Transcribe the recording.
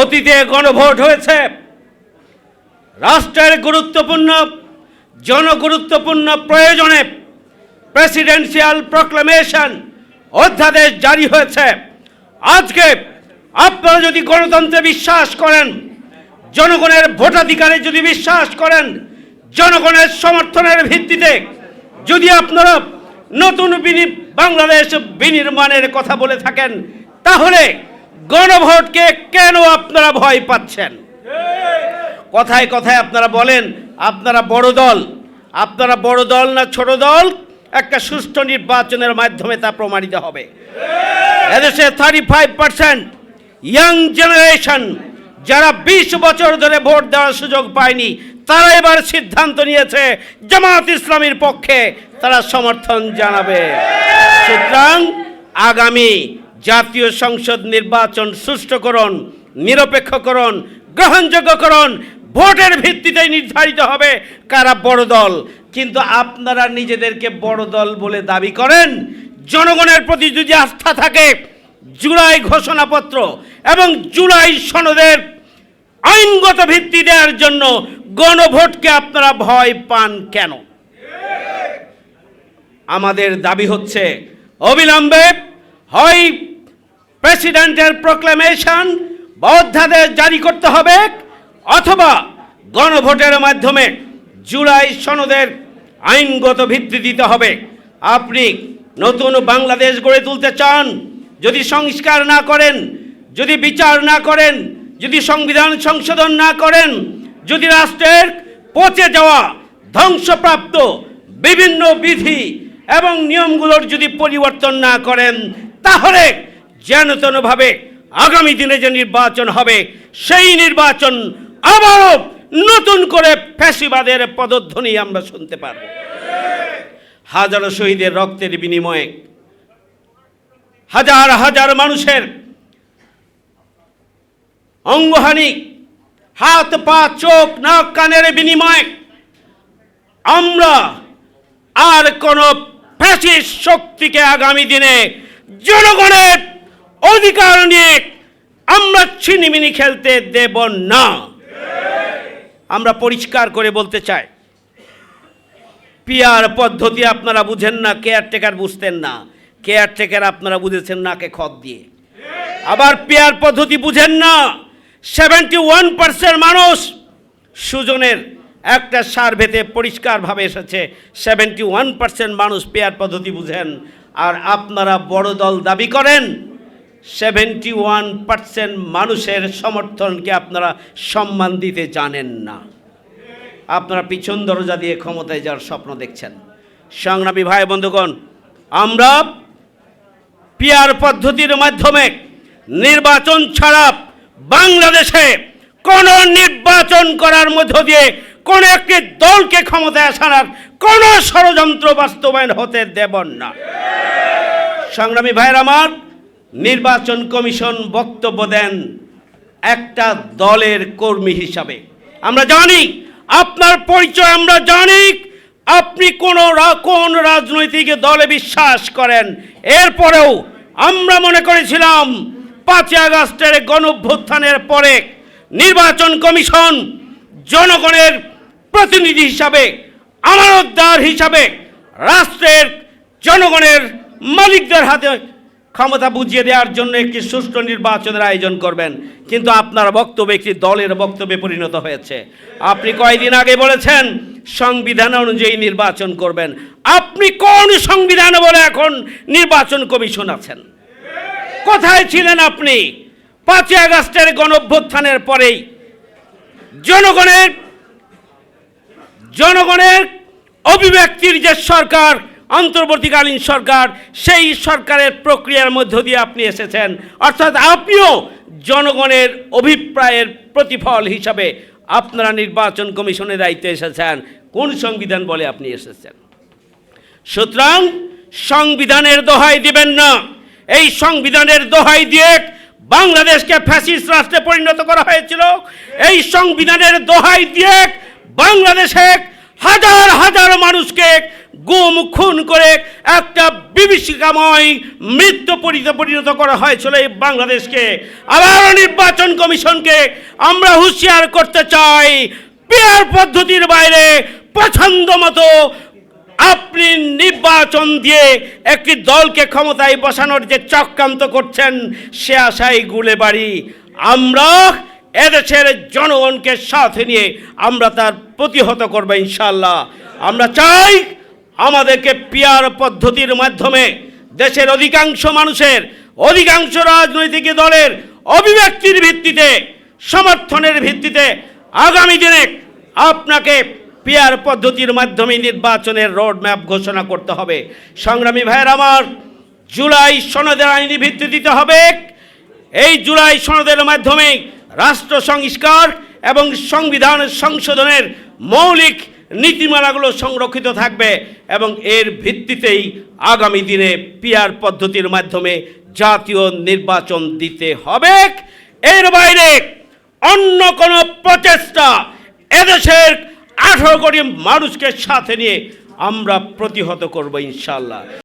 অতীতে গণভোট হয়েছে। রাষ্ট্রের গুরুত্বপূর্ণ, জনগুরুত্বপূর্ণ প্রয়োজনে প্রেসিডেন্সিয়াল প্রক্লেমেশন অধ্যাদেশ জারি হয়েছে। আজকে আপনারা যদি গণতন্ত্রে বিশ্বাস করেন, জনগণের ভোটাধিকারে যদি বিশ্বাস করেন, জনগণের সমর্থনের ভিত্তিতে যদি আপনারা নতুন বাংলাদেশ বিনির্মাণের কথা বলে থাকেন, তাহলে গণভোটকে কেন আপনারা ভয় পাচ্ছেন? কথায় কথায় আপনারা বলেন, আপনারা বড় দল। আপনারা বড় দল না ছোট দল? একটা সুষ্ঠু নির্বাচনের মাধ্যমে তা প্রমাণিত হবে। এদেশে thirty five percent young generation যারা বিশ বছর ধরে ভোট দেওয়ার সুযোগ পায়নি, তারা এবার সিদ্ধান্ত নিয়েছে, জামাত ইসলামীর পক্ষে তারা সমর্থন জানাবে। সুতরাং আগামী জাতীয় সংসদ নির্বাচন সুষ্ঠুকরণ, নিরপেক্ষকরণ, গ্রহণযোগ্যকরণ ভোটের ভিত্তিতে নির্ধারিত হবে কারা বড় দল। কিন্তু আপনারা নিজেদেরকে বড় দল বলে দাবি করেন। জনগণের প্রতি যদি আস্থা থাকে, জুলাই ঘোষণাপত্র এবং জুলাই সনদের আইনগত ভিত্তি দেওয়ার জন্য গণভোটকে আপনারা ভয় পান কেন? আমাদের দাবি হচ্ছে, অবিলম্বে হয় প্রেসিডেন্টের প্রক্লেমেশন বা অধ্যাদেশ জারি করতে হবে অথবা গণভোটের মাধ্যমে জুলাই সনদের আইনগত ভিত্তি দিতে হবে। আপনি নতুন বাংলাদেশ গড়ে তুলতে চান, যদি সংস্কার না করেন, যদি বিচার না করেন, যদি সংবিধান সংশোধন না করেন, যদি রাষ্ট্রের পচে যাওয়া ধ্বংসপ্রাপ্ত বিভিন্ন বিধি এবং নিয়মগুলোর যদি পরিবর্তন না করেন, তাহলে যেনতনভাবে আগামী দিনে যে নির্বাচন হবে, সেই নির্বাচন আবারও নতুন করে ফ্যাসিবাদের পদধ্বনি আমরা শুনতে পারব। হাজারো শহীদের রক্তের বিনিময়ে হাজার হাজার মানুষের অঙ্গহানি, হাত, পা, চোখ, নাক, কানের বিনিময়ে আমরা আর কোন ফ্যাসিস্ট শক্তিকে আগামী দিনে জনগণের অধিকার নিয়ে আমরা ছিনিমিনি খেলতে দেব না। আমরা পরিষ্কার করে বলতে চাই, পিয়ার পদ্ধতি আপনারা বুঝেন না, কেয়ারটেকার বুঝতেন না। কেয়ারটেকার আপনারা বুঝেছেন নাকে খত দিয়ে। আবার পেয়ার পদ্ধতি বুঝেন না, সেভেন্টি ওয়ান পার্সেন্ট মানুষ সুজনের একটা সার্ভেতে পরিষ্কারভাবে এসেছে, সেভেন্টি ওয়ান পার্সেন্ট মানুষ পেয়ার পদ্ধতি বুঝেন। আর আপনারা বড় দল দাবি করেন সেভেন্টি ওয়ান পার্সেন্ট মানুষের সমর্থনকে আপনারা সম্মান দিতে জানেন না। আপনারা পিছন দরজা দিয়ে ক্ষমতায় যাওয়ার স্বপ্ন দেখছেন। সংগ্রামী ভাই, বন্ধুগণ, আমরা পিয়ার পদ্ধতির মাধ্যমে নির্বাচন ছাড়া বাংলাদেশে কোন নির্বাচন করার মধ্য দিয়ে কোন একটি দলকে ক্ষমতায় আসার কোন ষড়যন্ত্র বাস্তবায়ন হতে দেব না। সংগ্রামী ভাইয়ের আমার নির্বাচন কমিশন বক্তব্য দেন একটা দলের কর্মী হিসাবে। আমরা জানি, আপনার পরিচয় আমরা জানি, আপনি কোন কোন রাজনৈতিক দলে বিশ্বাস করেন। এরপরেও আমরা মনে করেছিলাম, পাঁচই আগস্টের গণভ্যুত্থানের পরে নির্বাচন কমিশন জনগণের প্রতিনিধি হিসাবে, আমানতদার হিসাবে, রাষ্ট্রের জনগণের মালিকদের হাতে ক্ষমতা বুঝিয়ে দেওয়ার জন্য একটি সুষ্ঠু নির্বাচনের আয়োজন করবেন। কিন্তু আপনার বক্তব্য একটি দলের বক্তব্যে পরিণত হয়েছে। আপনি কয়দিন আগে বলেছেন, সংবিধান অনুযায়ী নির্বাচন করবেন। আপনি কোন সংবিধান বলে এখন নির্বাচন কমিশন আছেন? কোথায় ছিলেন আপনি? পাঁচই আগস্টের গণভ্যুত্থানের পরেই জনগণের জনগণের অভিব্যক্তির যে সরকার অন্তর্বর্তীকালীন সরকার, সেই সরকারের প্রক্রিয়ার মধ্য দিয়ে আপনি এসেছেন। অর্থাৎ আপনিও জনগণের অভিপ্রায়ের প্রতিফল হিসাবে আপনারা নির্বাচন কমিশনের দায়িত্বে এসেছেন। কোন সংবিধান বলে আপনি এসেছেন? সুতরাং সংবিধানের দোহাই দিবেন না। এই সংবিধানের দোহাই দিয়ে বাংলাদেশকে ফ্যাসিস্ট রাষ্ট্রে পরিণত করা হয়েছিল। এই সংবিধানের দোহাই দিয়ে বাংলাদেশে হাজার হাজার মানুষকে গুম, খুন করে একটা বিভীষিকাময় মৃত্যু পরিণত করা হয়েছিল এই বাংলাদেশকে। আবার নির্বাচন কমিশনকে আমরা হুঁশিয়ার করতে চাই, পেয়ার পদ্ধতির বাইরে পছন্দ মতো আপনি নির্বাচন দিয়ে একটি দলকে ক্ষমতায় বসানোর যে চক্রান্ত করছেন, সে আশাই গুলে বাড়ি। আমরা এদেশের জনগণকে সাথে নিয়ে আমরা তার প্রতিহত করব ইনশাল্লাহ আমরা চাই আমাদেরকে পিয়ার পদ্ধতির মাধ্যমে দেশের অধিকাংশ মানুষের, অধিকাংশ রাজনৈতিক দলের অভিব্যক্তির ভিত্তিতে, সমর্থনের ভিত্তিতে আগামী দিনে আপনাকে পিয়ার পদ্ধতির মাধ্যমে নির্বাচনের রোড ম্যাপ ঘোষণা করতে হবে। সংগ্রামী ভাইয়ের আমার, জুলাই সনদের আইনি ভিত্তি দিতে হবে। এই জুলাই সনদের মাধ্যমে রাষ্ট্র সংস্কার এবং সংবিধান সংশোধনের মৌলিক নীতিমালাগুলো সংরক্ষিত থাকবে এবং এর ভিত্তিতেই আগামী দিনে পিয়ার পদ্ধতির মাধ্যমে জাতীয় নির্বাচন দিতে হবে। এর বাইরে অন্য কোনো প্রচেষ্টা এদেশের আঠারো কোটি মানুষকে সাথে নিয়ে আমরা প্রতিহত করব ইনশাল্লাহ